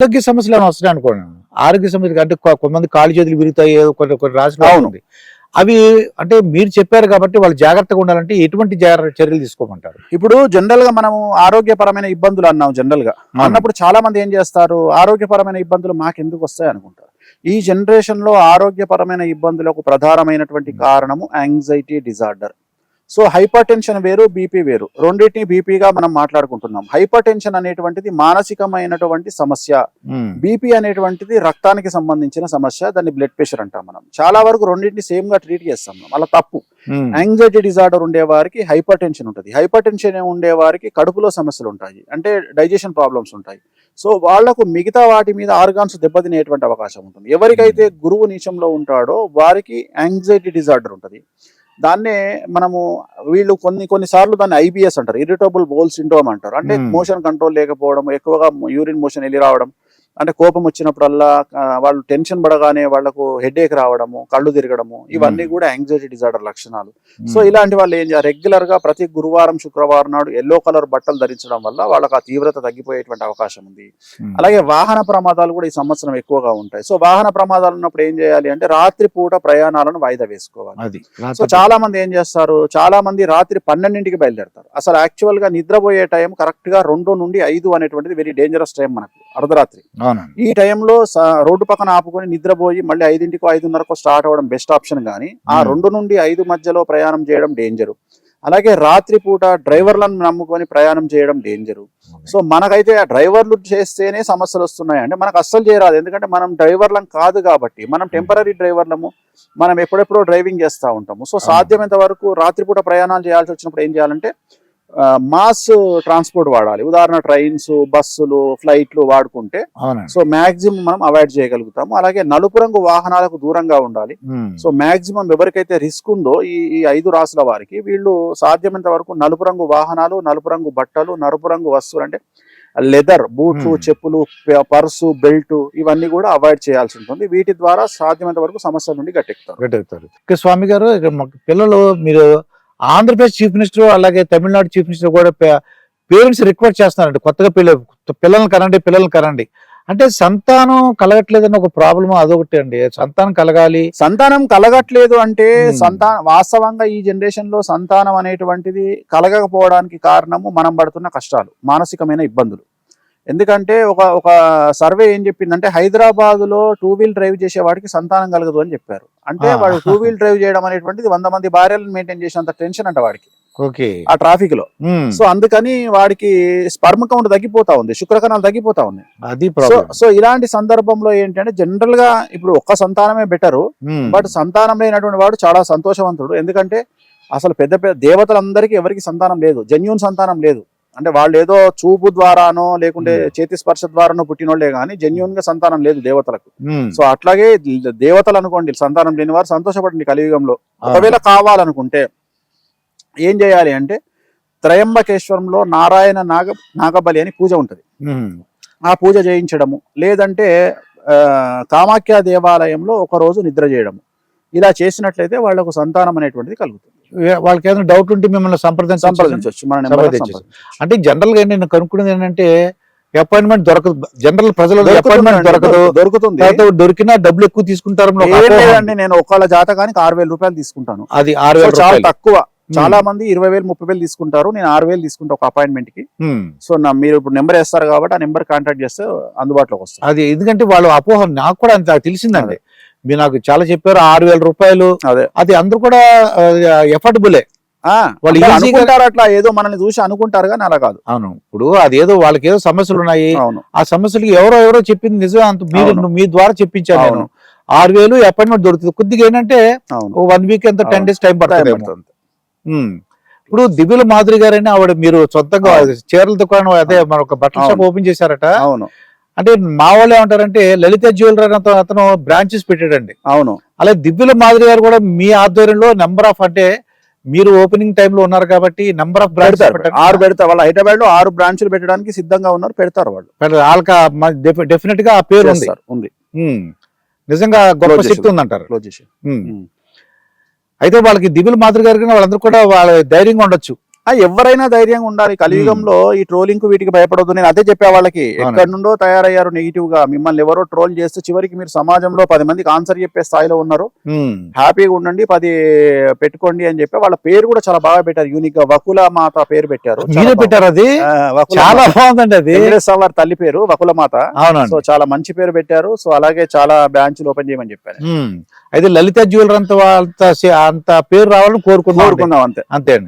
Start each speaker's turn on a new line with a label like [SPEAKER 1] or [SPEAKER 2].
[SPEAKER 1] ఆరోగ్య సమస్యలు ఏమైనా వస్తున్నాయి అనుకోండి. ఆరోగ్య సమస్యలు అంటే కొంతమంది కాళ్ళు చేతులు విరుగుతాయి ఏదో కొన్ని కొన్ని. ఉంది అవి అంటే మీరు చెప్పారు కాబట్టి వాళ్ళు జాగ్రత్తగా ఉండాలంటే ఎటువంటి జాగ్రత్త చర్యలు తీసుకోమంటారు?
[SPEAKER 2] ఇప్పుడు జనరల్గా మనము ఆరోగ్యపరమైన ఇబ్బందులు అన్నాం జనరల్గా అన్నప్పుడు చాలా మంది ఏం చేస్తారు? ఆరోగ్యపరమైన ఇబ్బందులు మాకెందుకు వస్తాయి అనుకుంటారు. ఈ జనరేషన్లో ఆరోగ్యపరమైన ఇబ్బందులకు ప్రధానమైనటువంటి కారణము anxiety disorder so hypertension వేరు బీపీ వేరు. రెండింటిని బీపీగా మనం మాట్లాడుకుంటున్నాం. హైపర్ టెన్షన్ అనేటువంటిది మానసికమైనటువంటి సమస్య. బీపీ అనేటువంటిది రక్తానికి సంబంధించిన సమస్య దాన్ని బ్లడ్ ప్రెషర్ అంటాం మనం. చాలా వరకు రెండింటిని సేమ్గా ట్రీట్ చేస్తాం మనం. అలా తప్పు. యాంగ్జైటీ డిజార్డర్ ఉండే వారికి హైపర్ టెన్షన్ ఉంటుంది. హైపర్ టెన్షన్ ఉండే వారికి కడుపులో సమస్యలు ఉంటాయి. అంటే డైజెషన్ ప్రాబ్లమ్స్ ఉంటాయి. సో వాళ్ళకు మిగతా వాటి మీద ఆర్గాన్స్ దెబ్బతినేటువంటి అవకాశం ఉంటుంది. ఎవరికైతే గురువు నీచంలో ఉంటాడో వారికి యాంగ్జైటీ డిజార్డర్ ఉంటుంది. దాన్నే మనము వీళ్ళు కొన్ని కొన్నిసార్లు దాన్ని ఐబిఎస్ అంటారు ఇరిటబుల్ బోల్ సిండ్రోమ్ అంటారు అంటే. మోషన్ కంట్రోల్ లేకపోవడం ఎక్కువగా యూరిన్ మోషన్ వెళ్ళి రావడం అంటే కోపం వచ్చినప్పుడల్లా వాళ్ళు టెన్షన్ పడగానే వాళ్ళకు హెడేక్ రావడము కళ్ళు తిరగడము ఇవన్నీ. కూడా యాంగ్జైటీ డిజార్డర్ లక్షణాలు. సో ఇలాంటి వాళ్ళు ఏం చేయాలి? రెగ్యులర్గా ప్రతి గురువారం శుక్రవారం నాడు ఎల్లో కలర్ బట్టలు ధరించడం వల్ల వాళ్ళకి ఆ తీవ్రత తగ్గిపోయేటువంటి అవకాశం ఉంది. అలాగే వాహన ప్రమాదాలు కూడా ఈ సంవత్సరం ఎక్కువగా ఉంటాయి. సో వాహన ప్రమాదాలు ఉన్నప్పుడు ఏం చేయాలి అంటే రాత్రి పూట ప్రయాణాలను వాయిదా వేసుకోవాలి.
[SPEAKER 1] అది
[SPEAKER 2] సో చాలా మంది ఏం చేస్తారు? చాలా మంది రాత్రి పన్నెండింటికి బయలుదేరతారు. అసలు యాక్చువల్గా నిద్రపోయే టైం కరెక్ట్గా రెండు నుండి ఐదు అనేటువంటిది వెరీ డేంజరస్ టైం మనకు. అర్ధరాత్రి. ఈ టైంలో రోడ్డు పక్కన ఆపుకొని నిద్రపోయి మళ్ళీ ఐదింటికో ఐదున్నరకో స్టార్ట్ అవ్వడం బెస్ట్ ఆప్షన్ కానీ ఆ. రెండు నుండి ఐదు మధ్యలో ప్రయాణం చేయడం డేంజరు. అలాగే రాత్రి పూట డ్రైవర్లను నమ్ముకొని ప్రయాణం చేయడం డేంజరు. సో మనకైతే ఆ డ్రైవర్లు చేస్తేనే సమస్యలు వస్తున్నాయి అంటే మనకు అస్సలు చేయరాదు. ఎందుకంటే మనం డ్రైవర్లం కాదు కాబట్టి మనం టెంపరీ డ్రైవర్లము మనం ఎప్పుడెప్పుడో డ్రైవింగ్ చేస్తూ ఉంటాము. సో సాధ్యమైనంత వరకు రాత్రిపూట ప్రయాణాలు చేయాల్సి వచ్చినప్పుడు ఏం చేయాలంటే మాస్ ట్రాన్స్పోర్ట్ వాడాలి. ఉదాహరణ ట్రైన్స్ బస్సులు ఫ్లైట్లు వాడుకుంటే సో మాక్సిమం మనం అవాయిడ్ చేయగలుగుతాము. అలాగే నలుపు రంగు వాహనాలకు దూరంగా ఉండాలి. సో మాక్సిమం ఎవరికైతే రిస్క్ ఉందో ఈ ఈ ఐదు రాసుల వారికి వీళ్ళు సాధ్యమైనంత వరకు నలుపు రంగు వాహనాలు నలుపు రంగు బట్టలు నలుపు రంగు వస్తువులు అంటే లెదర్ బూట్లు. చెప్పులు పర్సు బెల్ట్ ఇవన్నీ కూడా అవాయిడ్ చేయాల్సి ఉంటుంది. వీటి ద్వారా సాధ్యమైనంత వరకు సమస్యల నుండి గట్టెక్కుతారు.
[SPEAKER 1] గట్టెక్కుతారు. ఇక స్వామి గారు పిల్లలు మీరు ఆంధ్రప్రదేశ్ చీఫ్ మినిస్టర్ అలాగే తమిళనాడు చీఫ్ మినిస్టర్ కూడా పేరెంట్స్ రిక్వెస్ట్ చేస్తున్నారండి. కొత్తగా పిల్ల పిల్లల్ని కనండి పిల్లల్ని కనండి. అంటే సంతానం కలగట్లేదని ఒక ప్రాబ్లం అదొకటి అండి. సంతానం కలగాలి.
[SPEAKER 2] సంతానం కలగట్లేదు అంటే. సంతాన వాస్తవంగా ఈ జనరేషన్లో సంతానం అనేటువంటిది కలగకపోవడానికి కారణము మనం పడుతున్న కష్టాలు మానసికమైన ఇబ్బందులు. ఎందుకంటే ఒక ఒక సర్వే ఏం చెప్పిందంటే హైదరాబాద్లో టూ వీల్ డ్రైవ్ చేసే వాడికి సంతానం కలగదు అని చెప్పారు. అంటే. వాడు టూ వీల్ డ్రైవ్ చేయడం అనేటువంటిది వంద మంది భార్యలను మెయింటైన్ చేసినంత టెన్షన్ అంట వాడికి.
[SPEAKER 1] ఓకే.
[SPEAKER 2] ఆ
[SPEAKER 1] ట్రాఫిక్లో.
[SPEAKER 2] సో అందుకని వాడికి స్పర్మ్ కౌంట్ తగ్గిపోతా ఉంది శుక్రకణాలు తగ్గిపోతా ఉన్నాయి.
[SPEAKER 1] అది
[SPEAKER 2] సో ఇలాంటి సందర్భంలో ఏంటంటే జనరల్గా ఇప్పుడు ఒక్క సంతానమే బెటరు బట్ సంతానం లేనటువంటి వాడు చాలా సంతోషవంతుడు. ఎందుకంటే అసలు పెద్ద పెద్ద దేవతలందరికీ ఎవరికి సంతానం లేదు జెన్యున్ సంతానం లేదు. అంటే వాళ్ళు ఏదో చూపు ద్వారానో లేకుంటే
[SPEAKER 1] Hmm.
[SPEAKER 2] చేతి స్పర్శ ద్వారానో పుట్టినోళ్ళే కానీ జెన్యున్గా సంతానం లేదు దేవతలకు. సో అట్లాగే దేవతలు అనుకోండి సంతానం లేని వారు సంతోషపడండి కలియుగంలో. ఒకవేళ కావాలనుకుంటే ఏం చేయాలి అంటే త్రయంబకేశ్వరంలో నారాయణ నాగ నాగబలి అని పూజ ఉంటుంది. ఆ పూజ చేయించడము లేదంటే ఆ, కామాఖ్య దేవాలయంలో ఒక రోజు నిద్ర చేయడము. ఇలా చేసినట్లయితే వాళ్ళకు సంతానం అనేటువంటిది కలుగుతుంది.
[SPEAKER 1] వాళ్ళకి ఏదైనా డౌట్ ఉంటే మిమ్మల్ని సంప్రదించ
[SPEAKER 2] సంప్రదించవచ్చు. మన నెంబర్
[SPEAKER 1] సంప్రదించొచ్చు. అంటే జనరల్గా నేను కనుక్కునేది ఏంటంటే అపాయింట్మెంట్ దొరకదు. జనరల్ ప్రజలు అపాయింట్మెంట్ దొరకదు.
[SPEAKER 2] దొరుకుతుంది.
[SPEAKER 1] దొరికినా డబ్బులు ఎక్కువ తీసుకుంటారు.
[SPEAKER 2] నేను ఒకళ్ళ జాతకానికి ఆరు వేల రూపాయలు తీసుకుంటాను.
[SPEAKER 1] అది ఆరు వేల
[SPEAKER 2] చాలా తక్కువ. చాలా మంది ఇరవై వేలు ముప్పై వేలు తీసుకుంటారు. నేను ఆరు వేలు తీసుకుంటా ఒక
[SPEAKER 1] అపాయింట్మెంట్కి.
[SPEAKER 2] సో నా మీరు ఇప్పుడు నెంబర్ వేస్తారు కాబట్టి ఆ నెంబర్ కాంటాక్ట్ చేస్తే అందుబాటులోకి వస్తారు
[SPEAKER 1] అది ఎందుకంటే వాళ్ళు అపోహ నాకు కూడా అంత తెలిసిందండి. మీరు నాకు చాలా చెప్పారు ఆరు వేల రూపాయలు.
[SPEAKER 2] అదే.
[SPEAKER 1] అది అందరూ కూడా ఎఫర్టబులే. వాళ్ళు
[SPEAKER 2] అనుకుంటారు అట్లా ఏదో మనల్ని చూసి అనుకుంటారు కానీ అలా కాదు.
[SPEAKER 1] అవును. ఇప్పుడు అదేదో వాళ్ళకి ఏదో సమస్యలు ఉన్నాయి. ఆ సమస్యలకి ఎవరో ఎవరో చెప్పింది నిజం అంత మీరు. మీ ద్వారా చెప్పించాను నేను. ఆరు వేలు అపాయింట్మెంట్ దొరుకుతుంది. కొద్దిగా ఏంటంటే వన్ వీక్ ఎంత టెన్. డేస్ టైం పడుతుంది. ఇప్పుడు దివ్యుల మాధురి గారని ఆవిడ మీరు సొంతంగా. చీరల దుకాణం అదే. మన ఒక బట్టల షాప్. ఓపెన్ చేశారట.
[SPEAKER 2] అవును.
[SPEAKER 1] అంటే మా వాళ్ళు ఏమంటారంటే లలిత జ్యువెలరీ అతను అతను బ్రాంచెస్ పెట్టాడండి.
[SPEAKER 2] అవును.
[SPEAKER 1] అలాగే దివ్యుల మాధురి గారు కూడా మీ ఆధ్వర్యంలో నెంబర్ ఆఫ్ అంటే మీరు ఓపెనింగ్ టైమ్లో ఉన్నారు కాబట్టి నెంబర్ ఆఫ్ బ్రాంచెస్
[SPEAKER 2] ఆరు పెడతారు. వాళ్ళు హైదరాబాద్లో ఆరు బ్రాంచ్లు పెట్టడానికి సిద్ధంగా ఉన్నారు పెడతారు వాళ్ళు.
[SPEAKER 1] వాళ్ళకి డెఫినెట్గా ఆ పేరు ఉంది. నిజంగా గొప్ప శక్తి. ఉందంటారు. అయితే వాళ్ళకి దివ్యుల మాధురి గారికి వాళ్ళందరూ కూడా వాళ్ళ ధైర్యంగా ఉండొచ్చు.
[SPEAKER 2] ఎవరైనా ధైర్యంగా ఉండాలి. కలియుగంలో ఈ ట్రోలింగ్కు వీటికి భయపడొద్దు. నేను అదే చెప్పే వాళ్ళకి ఎక్కడి నుండో తయారయ్యారు నెగిటివ్గా మిమ్మల్ని ఎవరో ట్రోల్ చేస్తే చివరికి మీరు సమాజంలో పది మందికి ఆన్సర్ చెప్పే స్థాయిలో ఉన్నారు. హ్యాపీగా ఉండండి పది పెట్టుకోండి అని చెప్పి వాళ్ళ పేరు కూడా చాలా బాగా పెట్టారు. యూనిక్గా వకుల మాత పేరు పెట్టారు.
[SPEAKER 1] పెట్టారు అది? చాలా
[SPEAKER 2] మాత.
[SPEAKER 1] బాగుందండి అది.
[SPEAKER 2] వెంకటేశ్వర వారి తల్లి పేరు వకుల మాత. సో చాలా మంచి పేరు పెట్టారు. సో అలాగే చాలా బ్రాంచ్లు ఓపెన్ చేయమని చెప్పారు.
[SPEAKER 1] అయితే లలిత జ్యువెలర్ అంత అంత అంత పేరు రావాలని కోరుకున్నాం
[SPEAKER 2] కోరుకుందాం అంతే.
[SPEAKER 1] అంతే